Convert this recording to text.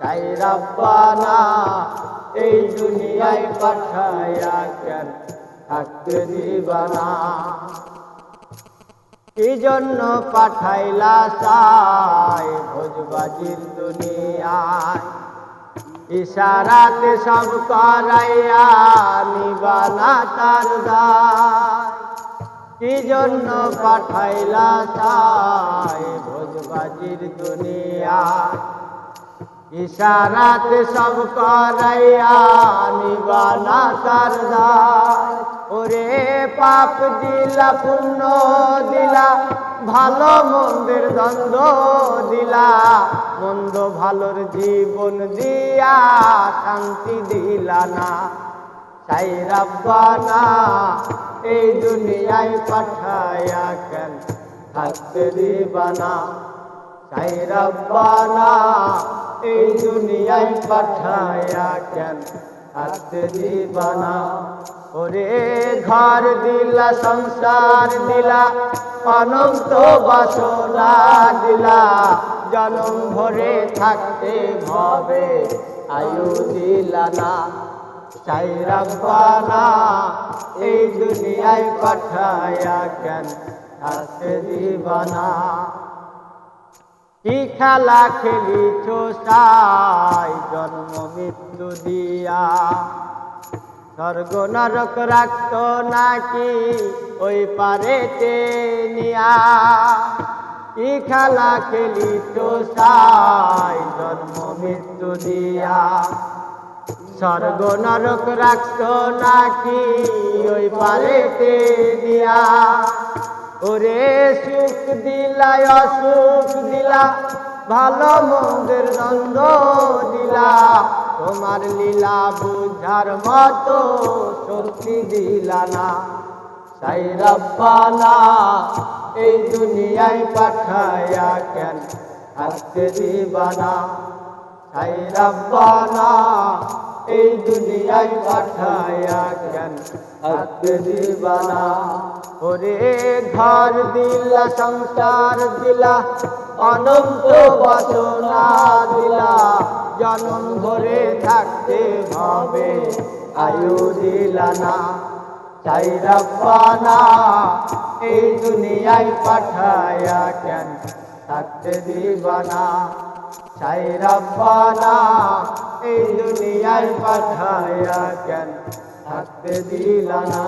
তাই রব্বানা, এই দুনিয়ায় পাঠায়া কেন থাকতে দিবানা? কি জন্য পাঠাইলা সাই ভোজবাজির দুনিয়ায়? ইশারাতে সব করাইয়া নিবানা তার কি জন্য পাঠাইলা সাই ভোজবাজির দুনিয়ায়? ইশারাতে সব করাইয়া নিবানা তার দায় ওরে পাপ দিলা, পুণ্য দিলা, ভালো মন্দের দ্বন্দ্ব দিলা। মন্দ ভালোর জীবন দিয়া শান্তি দিলা না। তাই রব্বানা, এই দুনিয়ায় পাঠায়া কেন থাকতে দিবানা তাই রব্বানা এই দুনিয়ায় পাঠায়া কেন? থাকতে দিবানা। ওরে ঘর দিলা, সংসার দিলা, অনন্ত বাসনা দিলা। জনম ভরে থাকতে হবে, আয়ু দিলা না। চাই রব্বানা, এই দুনিয়ায় পাঠায়া কেন? থাকতে দিবানা। কি খেলা খেলিছ সাই? জন্ম মৃত্যু দিয়া। স্বর্গ নরক রাখত নাকি ওই পারেতে নিয়া? কি খেলা খেলিছ সাই? জন্ম মৃত্যু দিয়া। স্বর্গ নরক রাখত নাকি ওই পারেতে দিয়া ওরে সুখ দিলা অসুখ দিলা, ভালো মন্দের দ্বন্দ্ব দিলা। তোমার লীলা বুঝার মতো শক্তি দিলা না। তাই রব্বানা, এই দুনিয়ায় পাঠায়া কেন থাকতে দিবানা তাই রব্বানা এই দুনিয়ায় পাঠায়া কেন থাকতে দিবানা। ওরে ঘর দিলা, সংসার দিলা, অনন্ত বাসনা দিলা। জনম ভরে থাকতে হবে, আয়ু দিলা না। চাই রব্বানা, এই দুনিয়ায় পাঠায়া কেন থাকতে দিবানা। চাই রব্বানা এই দুনিয়ায় পাঠায়া কেন থাকতে দিলা না